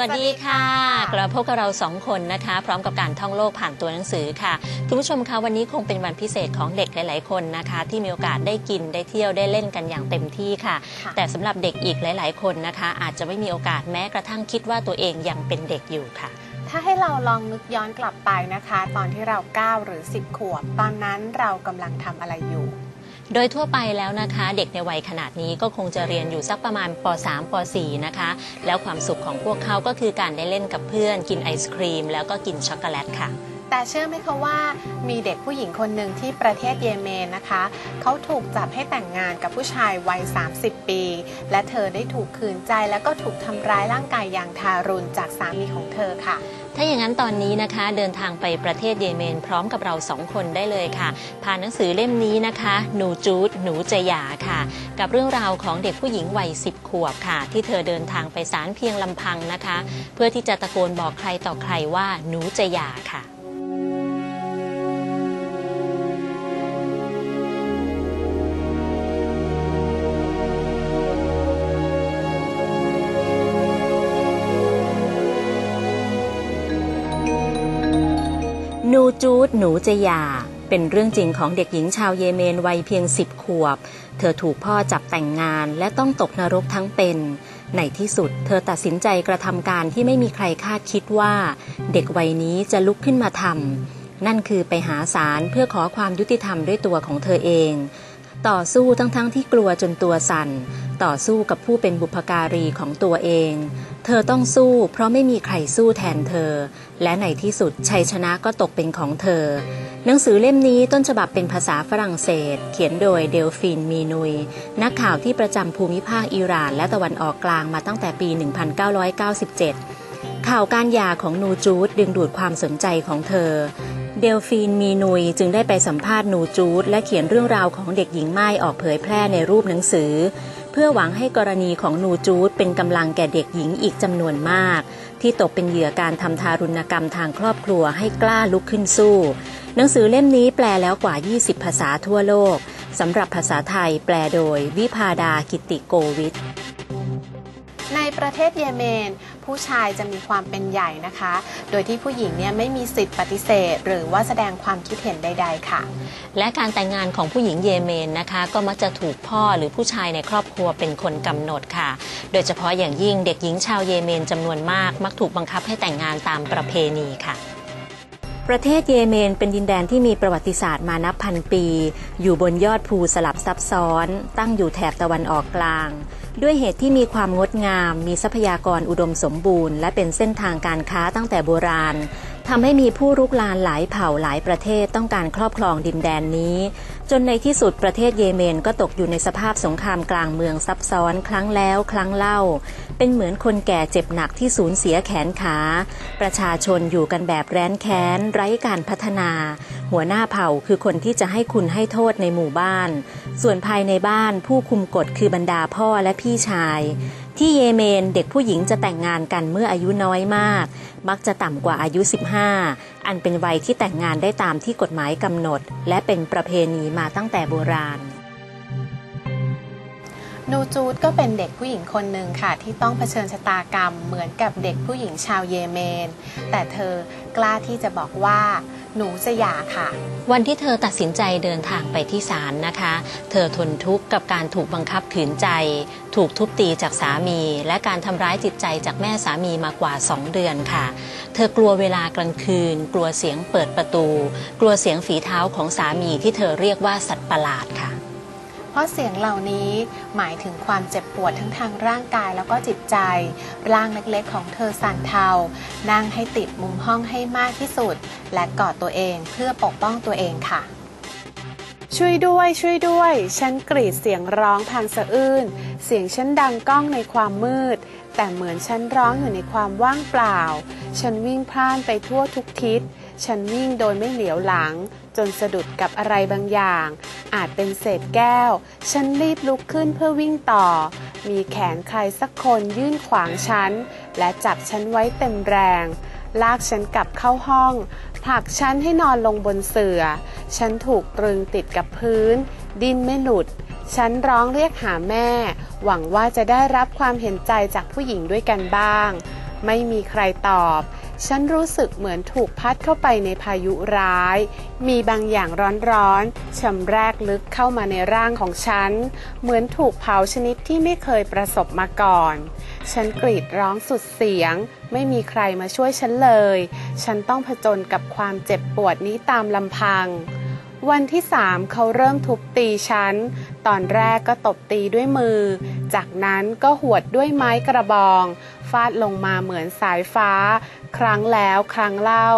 วัสดีค่ะกลับมาพบกับเราสองคนนะคะ พร้อมกับการท่องโลกผ่านตัวหนังสือค่ะ คุณผู้ชมคะวันนี้คงเป็นวันพิเศษของเด็กหลาย ๆ คนนะคะ ที่มีโอกาสได้กินได้เที่ยวได้เล่นกันอย่างเต็มที่ค่ะค่ะแต่สำหรับเด็กอีกหลาย ๆ คนนะคะ อาจจะไม่มีโอกาสแม้กระทั่งคิดว่าตัวเองยังเป็นเด็กอยู่ค่ะถ้าให้เราลองนึกย้อนกลับไปนะคะ ตอนที่เรา 9 หรือ 10 ขวบ ตอนนั้นเรากำลังทำอะไรอยู่ โดยทั่วไปแล้วนะคะ เด็กในวัยขนาดนี้ก็คงจะเรียนอยู่สักประมาณป .3 ป .4 นะคะ แล้วความสุขของพวกเขาก็คือการได้เล่นกับเพื่อน กินไอศครีม แล้วก็กินช็อกโกแลตค่ะ แต่เชื่อไหมคะว่ามีเด็กผู้หญิงคนหนึ่งที่ประเทศเยเมนนะคะ เขาถูกจับให้แต่งงานกับผู้ชายวัย 30 ปี และเธอได้ถูกขืนใจแล้วก็ถูกทำร้ายร่างกายอย่างทารุณจากสามีของเธอค่ะ ถ้าอย่างนั้นตอนนี้นะคะเดินทางไปประเทศเยเมน พร้อมกับเราสองคนได้เลยค่ะ ผ่านหนังสือเล่มนี้นะคะ หนูจูดหนูจะหยาค่ะ กับเรื่องราวของเด็กผู้หญิงวัย10 ขวบค่ะ ที่เธอเดินทางไปศาลเพียงลำพังนะคะ เพื่อที่จะตะโกนบอกใครต่อใครว่าหนูจะหยาค่ะ จูดหนูจะหย่า เป็นเรื่องจริงของเด็กหญิงชาวเยเมนวัยเพียงสิบขวบ เธอถูกพ่อจับแต่งงานและต้องตกนรกทั้งเป็น ในที่สุด เธอตัดสินใจกระทำการที่ไม่มีใครคาดคิดว่า เด็กวัยนี้จะลุกขึ้นมาทำนั่นคือไปหาศาลเพื่อขอความยุติธรรมด้วยตัวของเธอเอง ต่อสู้ทั้งๆทที่กลัวจนตัวสั่น ต่อสู้กับผู้เป็นบุพการีของตัวเอง เธอต้องสู้เพราะไม่มีใครสู้แทนเธอ และในที่สุดชัยชนะก็ตกเป็นของเธอ หนังสือเล่มนี้ต้นฉบับเป็นภาษาฝรั่งเศส เขียนโดยเดลฟินมีนุย นักข่าวที่ประจำภูมิภาคอิหร่านและตะวันออกกลางมาตั้งแต่ปี 1997 ข่าวการหย่าของนูจูดดึงดูดความสนใจของเธอ เดลฟีนมีนุยจึงได้ไปสัมภาษณ์นูจูดและเขียนเรื่องราวของเด็กหญิงไม้ออกเผยแพร่ในรูปหนังสือ เพื่อหวังให้กรณีของนูจูดเป็นกำลังแก่เด็กหญิงอีกจำนวนมาก ที่ตกเป็นเหยื่อการทำทารุณกรรมทางครอบครัวให้กล้าลุกขึ้นสู้ หนังสือเล่มนี้แปลแล้วกว่า 20 ภาษาทั่วโลกสำหรับภาษาไทยแปลโดย วิพาดากิติโกวิทในประเทศเยเมน ผู้ชายจะมีความเป็นใหญ่นะคะ โดยที่ผู้หญิงเนี่ยไม่มีสิทธิ์ปฏิเสธ หรือว่าแสดงความคิดเห็นใด ๆ ค่ะ และการแต่งงานของผู้หญิงเยเมนนะคะ ก็มักจะถูกพ่อหรือผู้ชายในครอบครัวเป็นคนกำหนดค่ะ โดยเฉพาะอย่างยิ่งเด็กหญิงชาวเยเมนจำนวนมาก มักถูกบังคับให้แต่งงานตามประเพณีค่ะประเทศเยเมนเป็นดินแดนที่มีประวัติศาสตร์มานับพันปี อยู่บนยอดภูสลับซับซ้อน ตั้งอยู่แถบตะวันออกกลาง ด้วยเหตุที่มีความงดงาม มีทรัพยากรอุดมสมบูรณ์ และเป็นเส้นทางการค้าตั้งแต่โบราณทำให้มีผู้รุกรานหลายเผ่าหลายประเทศต้องการครอบครองดินแดนนี้ จนในที่สุดประเทศเยเมนก็ตกอยู่ในสภาพสงครามกลางเมืองซับซ้อนครั้งแล้วครั้งเล่า เป็นเหมือนคนแก่เจ็บหนักที่สูญเสียแขนขา ประชาชนอยู่กันแบบแร้นแค้น ไร้การพัฒนา หัวหน้าเผ่าคือคนที่จะให้คุณให้โทษในหมู่บ้าน ส่วนภายในบ้านผู้คุมกฎคือบรรดาพ่อและพี่ชาย ที่เยเมนเด็กผู้หญิงจะแต่งงานกันเมื่ออายุน้อยมาก มักจะต่ำกว่าอายุ 15 อันเป็นวัยที่แต่งงานได้ตามที่กฎหมายกำหนด และเป็นประเพณีมาตั้งแต่โบราณ นูจูดก็เป็นเด็กผู้หญิงคนหนึ่งค่ะ ที่ต้องเผชิญชะตากรรมเหมือนกับเด็กผู้หญิงชาวเยเมน แต่เธอกล้าที่จะบอกว่า หนูจะหย่าค่ะ วันที่เธอตัดสินใจเดินทางไปที่ศาลนะคะ เธอทนทุกข์กับการถูกบังคับขืนใจ ถูกทุบตีจากสามี และการทำร้ายจิตใจจากแม่สามีมากว่า 2 เดือนค่ะ เธอกลัวเวลากลางคืน กลัวเสียงเปิดประตู กลัวเสียงฝีเท้าของสามีที่เธอเรียกว่าสัตว์ประหลาดค่ะ เพราะเสียงเหล่านี้หมายถึงความเจ็บปวดทั้งทางร่างกายแล้วก็จิตใจ ร่างเล็กๆของเธอสั่นเทา นั่งให้ติดมุมห้องให้มากที่สุด และกอดตัวเองเพื่อปกป้องตัวเองค่ะช่วยด้วยช่วยด้วย ฉันกรีดเสียงร้องทางสะอื้น เสียงฉันดังก้องในความมืด แต่เหมือนฉันร้องอยู่ในความว่างเปล่า ฉันวิ่งพล่านไปทั่วทุกทิศ ฉันวิ่งโดยไม่เหลียวหลัง จนสะดุดกับอะไรบางอย่าง อาจเป็นเศษแก้ว ฉันรีบลุกขึ้นเพื่อวิ่งต่อ มีแขนใครสักคนยื่นขวางฉัน และจับฉันไว้เต็มแรง ลากฉันกลับเข้าห้อง ผลักฉันให้นอนลงบนเสื่อ ฉันถูกตรึงติดกับพื้น ดิ้นไม่หลุด ฉันร้องเรียกหาแม่ หวังว่าจะได้รับความเห็นใจจากผู้หญิงด้วยกันบ้าง ไม่มีใครตอบ ฉันรู้สึกเหมือนถูกพัดเข้าไปในพายุร้าย มีบางอย่างร้อนๆชำแรกลึกเข้ามาในร่างของฉัน เหมือนถูกเผาชนิดที่ไม่เคยประสบมาก่อน ฉันกรีดร้องสุดเสียง ไม่มีใครมาช่วยฉันเลย ฉันต้องผจญกับความเจ็บปวดนี้ตามลำพังวันที่สามเขาเริ่มทุบตีฉัน ตอนแรกก็ตบตีด้วยมือ จากนั้นก็หวดด้วยไม้กระบอง ฟาดลงมาเหมือนสายฟ้า ครั้งแล้วครั้งเล่า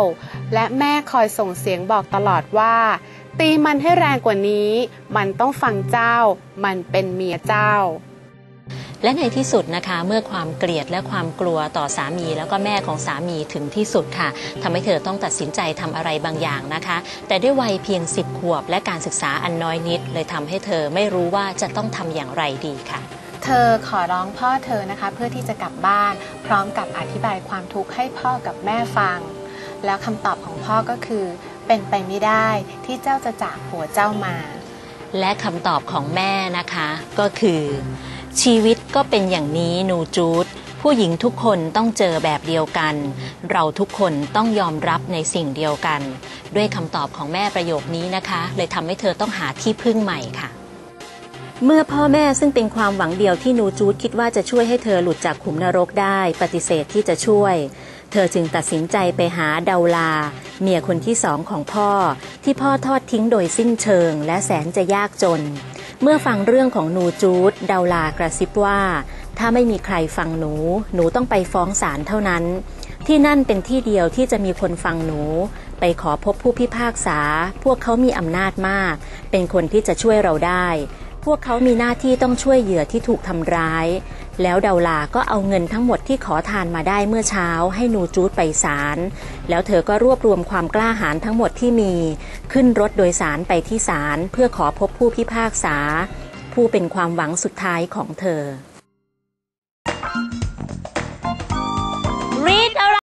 และแม่คอยส่งเสียงบอกตลอดว่า ตีมันให้แรงกว่านี้ มันต้องฟังเจ้า มันเป็นเมียเจ้าและในที่สุดนะคะเมื่อความเกลียดและความกลัวต่อสามี แล้วก็แม่ของสามีถึงที่สุดค่ะทำให้เธอต้องตัดสินใจทำอะไรบางอย่างนะคะ แต่ด้วยวัยเพียง 10 ขวบ และการศึกษาอันน้อยนิด เลยทำให้เธอไม่รู้ว่าจะต้องทำอย่างไรดีค่ะ เธอขอร้องพ่อเธอนะคะ เพื่อที่จะกลับบ้าน พร้อมกับอธิบายความทุกข์ให้พ่อกับแม่ฟัง แล้วคำตอบของพ่อก็คือ เป็นไปไม่ได้ที่เจ้าจะจากผัวเจ้ามา และคำตอบของแม่นะคะ ก็คือ ชีวิตก็เป็นอย่างนี้หนูจูดผู้หญิงทุกคนต้องเจอแบบเดียวกัน เราทุกคนต้องยอมรับในสิ่งเดียวกัน ด้วยคำตอบของแม่ประโยคนี้นะคะ เลยทำให้เธอต้องหาที่พึ่งใหม่ค่ะ เมื่อพ่อแม่ซึ่งเป็นความหวังเดียวที่นูจูดคิดว่าจะช่วยให้เธอหลุดจากขุมนรกได้ ปฏิเสธที่จะช่วย เธอจึงตัดสินใจไปหาเดาลา เมียคนที่สองของพ่อ ที่พ่อทอดทิ้งโดยสิ้นเชิง และแสนจะยากจน เมื่อฟังเรื่องของนูจูดเดาลากระซิบว่า ถ้าไม่มีใครฟังหนู หนูต้องไปฟ้องศาลเท่านั้น ที่นั่นเป็นที่เดียวที่จะมีคนฟังหนู ไปขอพบผู้พิพากษา พวกเขามีอำนาจมาก เป็นคนที่จะช่วยเราได้ พวกเขามีหน้าที่ต้องช่วยเหยื่อที่ถูกทำร้าย แล้วเดาลาก็เอาเงินทั้งหมดที่ขอทานมาได้เมื่อเช้าให้นูจูดไปศาล แล้วเธอก็รวบรวมความกล้าหาญทั้งหมดที่มี ขึ้นรถโดยสารไปที่ศาลเพื่อขอพบผู้พิพากษา ผู้เป็นความหวังสุดท้ายของเธอ